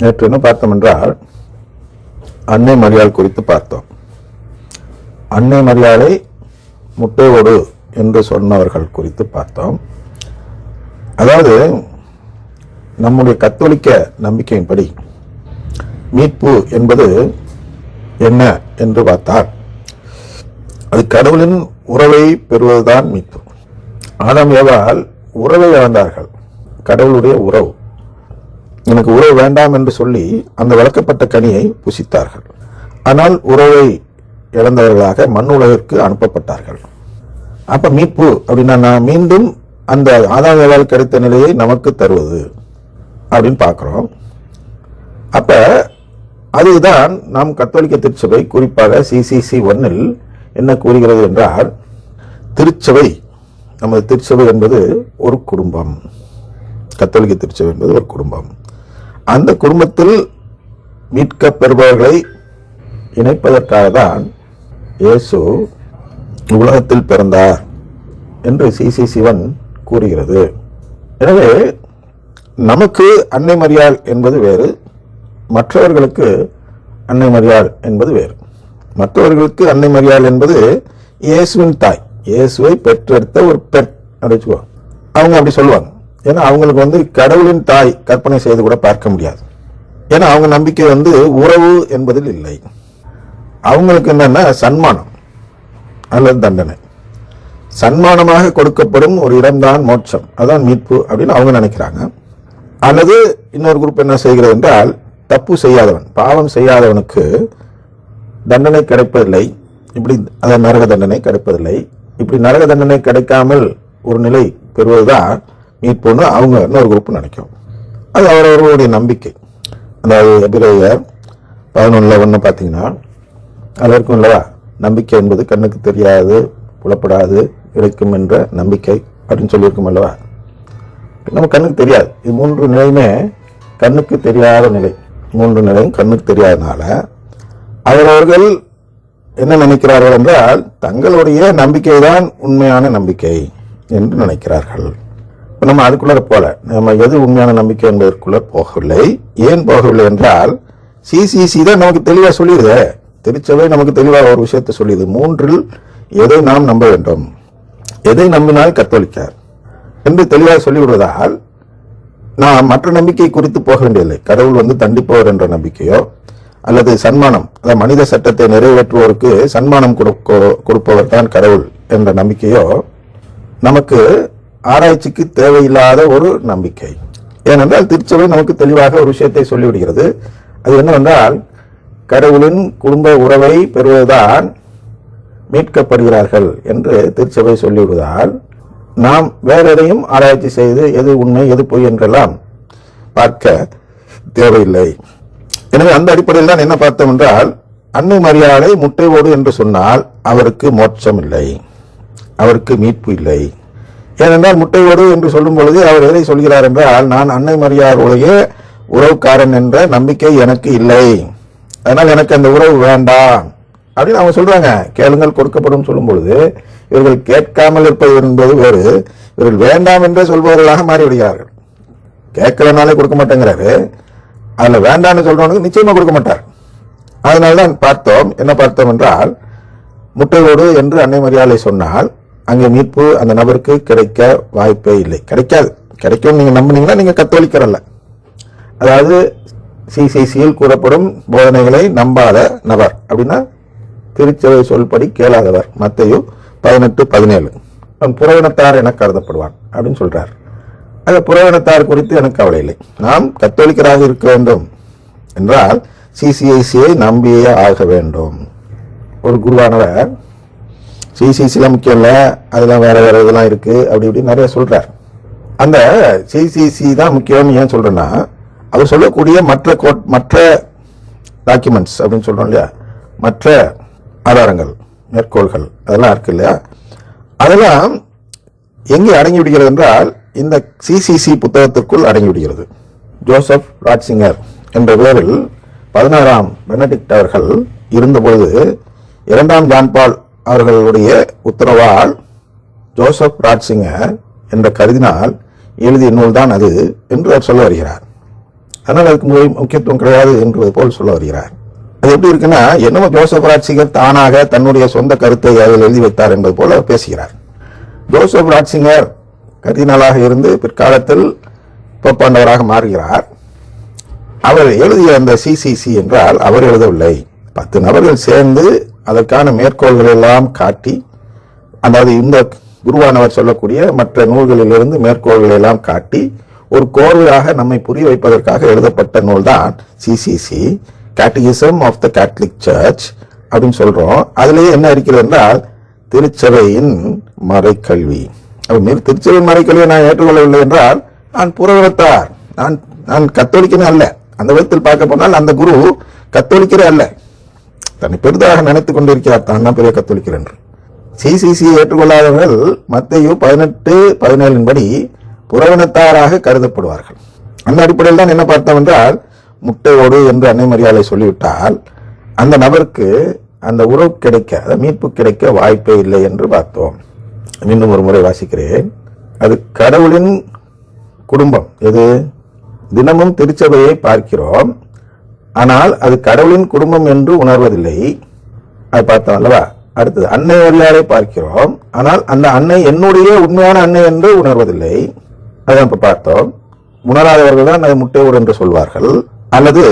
நேற்று என்ன பார்த்தோம் என்றால் அன்னை மரியாள் குறித்து பார்த்தோம். அன்னை மரியாளை முட்டையோடு என்று சொன்னவர்கள் குறித்து பார்த்தோம். அதாவது நம்முடைய கத்தோலிக்க நம்பிக்கையின்படி மீட்பு என்பது என்ன என்று பார்த்தால் அது கடவுளின் உறவை பெறுவதுதான் மீட்பு. ஆனால் ஏவால் உறவை இழந்தார்கள். கடவுளுடைய உறவு. எனக்கு உறவு வேண்டாம் என்று சொல்லி அந்த வளர்க்கப்பட்ட கனியை புசித்தார்கள். ஆனால் உறவை இழந்தவர்களாக மண் உலகிற்கு அனுப்பப்பட்டார்கள். அப்ப மீட்பு அப்படின்னா நான் மீண்டும் அந்த ஆதாயங்களால் கிடைத்த நிலையை நமக்கு தருவது அப்படின்னு பார்க்குறோம். அப்ப அதுதான் நாம் கத்தோலிக்க திருச்சபை குறிப்பாக சிசிசி ஒன்னில் என்ன கூறுகிறது என்றால் திருச்சபை நமது திருச்சபை என்பது ஒரு குடும்பம். கத்தோலிக்க திருச்சபை என்பது ஒரு குடும்பம். அந்த குடும்பத்தில் மீட்கப் பெறுபவர்களை இணைப்பதற்காக தான் இயேசு உலகத்தில் பிறந்தார் என்று சிசி சிவன் கூறுகிறது. எனவே நமக்கு அன்னை மரியாள் என்பது வேறு மற்றவர்களுக்கு அன்னை மரியாள் என்பது வேறு. மற்றவர்களுக்கு அன்னை மரியாள் என்பது இயேசுவின் தாய் இயேசுவை பெற்றெடுத்த ஒரு பெண் அப்படி அவங்க அப்படி சொல்லுவாங்க. ஏன்னா அவங்களுக்கு வந்து கடவுளின் தாய் கற்பனை செய்து கூட பார்க்க முடியாது. ஏன்னா அவங்க நம்பிக்கை வந்து உறவு என்பதில் இல்லை. அவங்களுக்கு என்னன்னா சன்மானம் அல்லது தண்டனை. சன்மானமாக கொடுக்கப்படும் ஒரு இடம்தான் மோட்சம். அதான் மீட்பு அப்படின்னு அவங்க நினைக்கிறாங்க. அல்லது இன்னொரு குரூப் என்ன செய்கிறது என்றால் தப்பு செய்யாதவன் பாவம் செய்யாதவனுக்கு தண்டனை கிடைப்பதில்லை. இப்படி அந்த நரக தண்டனை கிடைப்பதில்லை. இப்படி நரக தண்டனை கிடைக்காமல் ஒரு நிலை பெறுவதுதான் மீட்புன்னு அவங்க இன்னொரு குரூப் நினைக்கும். அது அவரவர்களுடைய நம்பிக்கை. அதாவது எபிரேயர் பதினொன்றில் ஒன்று பார்த்தீங்கன்னா அதற்கும் இல்லவா நம்பிக்கை என்பது கண்ணுக்கு தெரியாது புலப்படாது கிடைக்கும் என்ற நம்பிக்கை அப்படின்னு சொல்லியிருக்கும் அல்லவா? நம்ம கண்ணுக்கு தெரியாது. இது மூன்று நிலையுமே கண்ணுக்கு தெரியாத நிலை. மூன்று நிலையும் கண்ணுக்கு தெரியாதனால அவரவர்கள் என்ன நினைக்கிறார்கள் என்றால் தங்களுடைய நம்பிக்கை தான் உண்மையான நம்பிக்கை என்று நினைக்கிறார்கள். இப்போ நம்ம அதுக்குள்ளே போகல நம்ம எது உண்மையான நம்பிக்கை என்பதற்குள்ள போகவில்லை. ஏன் போகவில்லை என்றால் சிசிசி தான் நமக்கு தெளிவாக சொல்லிடுதே திருச்சபை நமக்கு தெளிவாக ஒரு விஷயத்தை சொல்லியது. மூன்றில் எதை நாம் நம்ப வேண்டும்? எதை நம்பினால் கத்தோலிக்கார்? என்று தெளிவாக சொல்லிவிடுவதால் நாம் மற்ற நம்பிக்கை குறித்து போக வேண்டியதில்லை. கடவுள் வந்து தண்டிப்பவர் என்ற நம்பிக்கையோ அல்லது சன்மானம் அதாவது மனித சட்டத்தை நிறைவேற்றுவோருக்கு சன்மானம் கொடுப்பவர் தான் கடவுள் என்ற நம்பிக்கையோ நமக்கு ஆராய்ச்சிக்கு தேவையில்லாத ஒரு நம்பிக்கை. ஏனென்றால் திருச்சபை நமக்கு தெளிவாக ஒரு விஷயத்தை சொல்லிவிடுகிறது. அது என்னவென்றால் கடவுளின் குடும்ப உறவை பெறுவதுதான் மீட்கப்படுகிறார்கள் என்று திருச்சபை சொல்லிவிடுவதால் நாம் வேற எதையும் ஆராய்ச்சி செய்து எது உண்மை எது பொய் என்றெல்லாம் பார்க்க தேவையில்லை. எனவே அந்த அடிப்படையில் தான் என்ன பார்த்தோம் என்றால் அன்னை மரியாதை முட்டைவோடு என்று சொன்னால் அவருக்கு மோட்சம் இல்லை. அவருக்கு மீட்பு இல்லை. ஏனென்றால் முட்டையோடு என்று சொல்லும் பொழுது அவர் எதை சொல்கிறார் என்றால் நான் அன்னை மரியாதையுடைய உறவுக்காரன் என்ற நம்பிக்கை எனக்கு இல்லை. அதனால் எனக்கு அந்த உறவு வேண்டாம். அப்படின்னு அவங்க சொல்றாங்க. கேளுங்கள் கொடுக்கப்படும் சொல்லும் பொழுது இவர்கள் கேட்காமல் இருப்பது என்பது வேறு. இவர்கள் வேண்டாம் என்றே சொல்பவர்களாக மாறிவிடுகிறார்கள். கேட்கலனாலே கொடுக்க மாட்டேங்கிறாரு. அதில் வேண்டாம்னு சொல்றவனுக்கு நிச்சயமா கொடுக்க மாட்டார். அதனால்தான் பார்த்தோம் என்ன பார்த்தோம் என்றால் முட்டையோடு என்று அன்னை மரியாதை சொன்னால் அங்கே மீட்பு அந்த நபருக்கு கிடைக்க வாய்ப்பே இல்லை. கிடைக்காது. கிடைக்கும் நீங்கள் நம்புனீங்கன்னா நீங்கள் கத்தோலிக்கிறல்ல அதாவது சிசிசியில் கூறப்படும் போதனைகளை நம்பாத நபர் அப்படின்னா திருச்சபை சொல்படி கேளாதவர். மத்தையும் பதினெட்டு பதினேழு. அவன் புறவினத்தார் என கருதப்படுவான் அப்படின்னு சொல்கிறார் அந்த புறவினத்தார் குறித்து எனக்கு கவலை இல்லை. நாம் கத்தோலிக்கராக இருக்க வேண்டும் என்றால் சிசிஐசியை நம்பியே ஆக வேண்டும். ஒரு குருவானவர் சிசிசிலாம் முக்கியம் இல்லை அதெல்லாம் வேற வேற இதெல்லாம் இருக்கு அப்படி இப்படி நிறைய சொல்றார். அந்த சிசிசி தான் முக்கியம் ஏன் சொல்றேன்னா அவர் சொல்லக்கூடிய மற்ற கோட் மற்ற டாக்குமெண்ட்ஸ் அப்படின்னு சொல்றோம் இல்லையா? மற்ற ஆதாரங்கள் மேற்கோள்கள் அதெல்லாம் இருக்கு இல்லையா? அதெல்லாம் எங்கே அடங்கி விடுகிறது என்றால் இந்த சிசிசி புத்தகத்திற்குள் அடங்கி விடுகிறது. ஜோசப் ராட்சிங்கர் என்ற பேரில் பதினாறாம் பெனடிக்ட் அவர்கள் இருந்தபொழுது இரண்டாம் ஜான்பால் அவர்களுடைய உத்தரவால் ஜோசப் ராட்சிங்கர் என்ற கருதினால் எழுதிய நூல்தான் அது என்று அவர் சொல்ல வருகிறார். அதனால் அதுக்கு முக்கியத்துவம் கிடையாது என்பது போல் சொல்ல வருகிறார். அது எப்படி இருக்குன்னா என்னமோ ஜோசப் ராட்சிங்கர் தானாக தன்னுடைய சொந்த கருத்தை அதில் எழுதி வைத்தார் என்பது போல அவர் பேசுகிறார். ஜோசப் ராட்சிங்கர் கர்தினாலாக இருந்து பிற்காலத்தில் போப்பாண்டவராக மாறுகிறார். அவர் எழுதிய அந்த சிசிசி என்றால் அவர் எழுதவில்லை. பத்து நபர்கள் சேர்ந்து அதற்கான மேற்கோள்கள் எல்லாம் காட்டி அதாவது இந்த குருவானவர் சொல்லக்கூடிய மற்ற நூல்களிலிருந்து மேற்கோள்களை எல்லாம் காட்டி ஒரு கோர்வையாக நம்மை புரிய வைப்பதற்காக எழுதப்பட்ட நூல் தான் CCC catechism of the catholic church அப்படின்னு சொல்றோம். அதுலயே என்ன இருக்கிறது என்றால் திருச்சபையின் மறைக்கல்வி. அப்ப மீ- திருச்சபையின் மறைக்கல்வியை நான் ஏற்றுக்கொள்ளவில்லை என்றால் நான் புறவத்தார் நான் நான் கத்தோலிக்கனே அல்ல. அந்த விதத்தில் பார்க்க போனால் அந்த குரு கத்தோலிக்கரே அல்ல. தன்னை பெரிதாக நினைத்துக் கொண்டிருக்கிறார். தான் தான் பெரிய கத்தோலிக்கர் என்று. சிசிசி ஏற்றுக்கொள்ளாதவர்கள் மத்தையோ பதினெட்டு பதினேழின் படி புறவினத்தாராக கருதப்படுவார்கள். அந்த அடிப்படையில் தான் என்ன பார்த்தோம் என்றால் முட்டையோடு என்று அன்னை மரியாதை சொல்லிவிட்டால் அந்த நபருக்கு அந்த உறவு கிடைக்க மீட்பு கிடைக்க வாய்ப்பே இல்லை என்று பார்த்தோம். மீண்டும் ஒரு முறை வாசிக்கிறேன். அது கடவுளின் குடும்பம். எது? தினமும் திருச்சபையை பார்க்கிறோம். ஆனால் அது கடவுளின் குடும்பம் என்று உணர்வதில்லை. அது பார்த்தோம் அல்லவா? அடுத்தது அன்னை வரியாரை பார்க்கிறோம். ஆனால் அந்த அன்னை என்னுடைய உண்மையான அன்னை என்று உணர்வதில்லை. அதான் இப்ப பார்த்தோம். உணராதவர்கள் தான் அது முட்டையோடு என்று சொல்வார்கள். அல்லது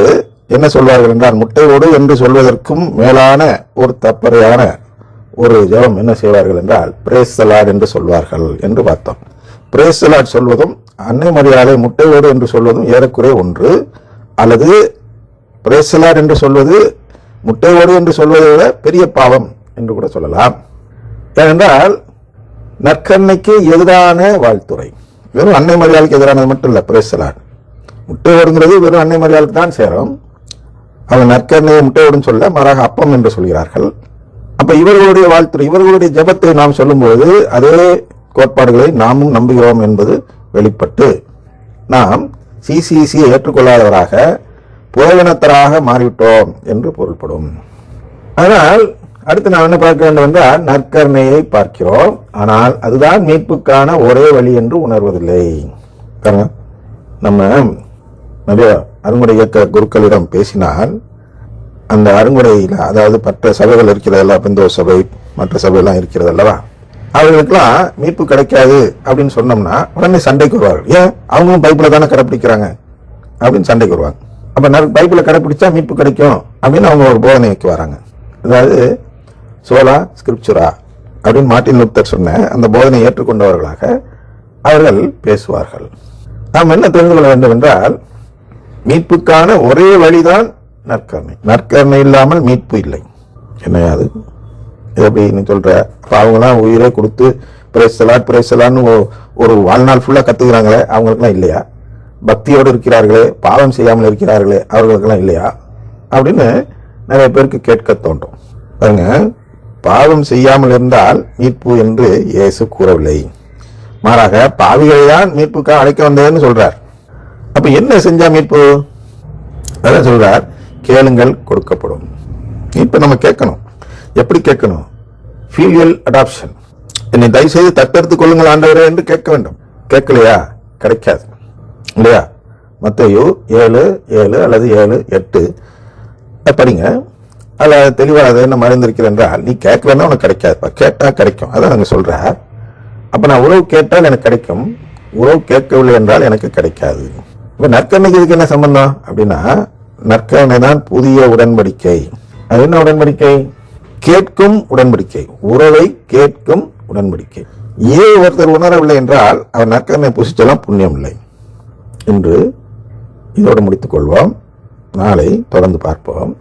என்ன சொல்வார்கள் என்றால் முட்டையோடு என்று சொல்வதற்கும் மேலான ஒரு தப்பறையான ஒரு ஜபம் என்ன செய்வார்கள் என்றால் பிரேசலாட் என்று சொல்வார்கள் என்று பார்த்தோம். பிரேசலாட் சொல்வதும் அன்னை மரியாதை முட்டையோடு என்று சொல்வதும் ஏறக்குறைய ஒன்று. அல்லது பிரேசலார் என்று சொல்வது முட்டையோடு என்று சொல்வதை விட பெரிய பாவம் என்று கூட சொல்லலாம். ஏனென்றால் நற்கண்ணைக்கு எதிரான வாழ்த்துறை. வெறும் அன்னை மரியாதைக்கு எதிரானது மட்டும் இல்லை பிரேசலார். முட்டையோடுங்கிறது வெறும் அன்னை மரியாதைக்கு தான் சேரும். அவன் நற்கண்ணையை முட்டையோடுன்னு சொல்ல மாறாக அப்பம் என்று சொல்கிறார்கள். அப்ப இவர்களுடைய வாழ்த்துறை இவர்களுடைய ஜெபத்தை நாம் சொல்லும்போது அதே கோட்பாடுகளை நாமும் நம்புகிறோம் என்பது வெளிப்பட்டு நாம் சிசிசியை ஏற்றுக்கொள்ளாதவராக புறவினத்தராக மாறிவிட்டோம் என்று பொருள்படும். ஆனால் அடுத்து நாம் என்ன பார்க்க வேண்டும் என்றால் நற்கருணையை பார்க்கிறோம். ஆனால் அதுதான் மீட்புக்கான ஒரே வழி என்று உணர்வதில்லை. காரணம் நம்ம நிறைய அருங்குடை இயக்க குருக்களிடம் பேசினால் அந்த அருங்குடையில் அதாவது மற்ற சபைகள் இருக்கிறதல்ல பிந்தோ சபை மற்ற சபையெல்லாம் இருக்கிறது அல்லவா? அவர்களுக்கெல்லாம் மீட்பு கிடைக்காது அப்படின்னு சொன்னோம்னா உடனே சண்டைக்கு வருவார்கள். ஏன்? அவங்களும் பைப்பில் தானே கடைப்பிடிக்கிறாங்க அப்படின்னு சண்டைக்கு வருவாங்க. அப்போ நறு- பைபிளை கடைப்பிடிச்சா மீட்பு கிடைக்கும் அப்படின்னு அவங்க ஒரு போதனைக்கு வராங்க. அதாவது சோலா ஸ்கிரிப்சுரா அப்படின்னு மார்ட்டின் லூத்தர் சொன்ன அந்த போதனை ஏற்றுக்கொண்டவர்களாக அவர்கள் பேசுவார்கள். நாம் என்ன தெரிந்து கொள்ள வேண்டும் என்றால் மீட்புக்கான ஒரே வழிதான் நற்கருணை. நற்கருணை இல்லாமல் மீட்பு இல்லை. என்னையா அது? இது சொல்ற? அப்போ அவங்களாம் உயிரை கொடுத்து பிரேசலா பிரேசலான்னு ஒரு வாழ்நாள் ஃபுல்லாக கத்துக்கிறாங்களே அவங்களுக்குலாம் இல்லையா? பக்தியோடு இருக்கிறார்களே பாவம் செய்யாமல் இருக்கிறார்களே அவர்களுக்கெல்லாம் இல்லையா? அப்படின்னு நிறைய பேருக்கு கேட்க தோன்றும். பாருங்க பாவம் செய்யாமல் இருந்தால் மீட்பு என்று இயேசு கூறவில்லை. மாறாக பாவிகளை தான் மீட்புக்காக அழைக்க வந்ததுன்னு சொல்றார். அப்ப என்ன செஞ்சா மீட்பு? அதான் சொல்றார் கேளுங்கள் கொடுக்கப்படும். இப்ப நம்ம கேட்கணும். எப்படி கேட்கணும்? ஃபீலியல் அடாப்ஷன் என்னை தயவு செய்து தத்தெடுத்துக் கொள்ளுங்கள் ஆண்டவரே என்று கேட்க வேண்டும். கேட்கலையா? கிடைக்காது. இல்லையா? மத்தையோ ஏழு ஏழு அல்லது ஏழு எட்டு. படிங்க. அதில் தெளிவாக அதை என்ன மறைந்திருக்கிறது என்றால் நீ கேட்கலன்னா உனக்கு கிடைக்காதுப்பா கேட்டால் கிடைக்கும். அதான் நாங்கள் சொல்கிற அப்போ நான் உறவு கேட்டால் எனக்கு கிடைக்கும். உறவு கேட்கவில்லை என்றால் எனக்கு கிடைக்காது. இப்போ நற்கண்ணைக்கு இதுக்கு என்ன சம்பந்தம்? அப்படின்னா நற்கண்ணை தான் புதிய உடன்படிக்கை. அது என்ன உடன்படிக்கை? கேட்கும் உடன்படிக்கை. உறவை கேட்கும் உடன்படிக்கை. ஏன் ஒருத்தர் உணரவில்லை என்றால் அவர் நற்கண்ணை புசிச்செல்லாம் புண்ணியம் இல்லை என்று இதோடு முடித்துக் கொள்வோம். நாளை தொடர்ந்து பார்ப்போம்.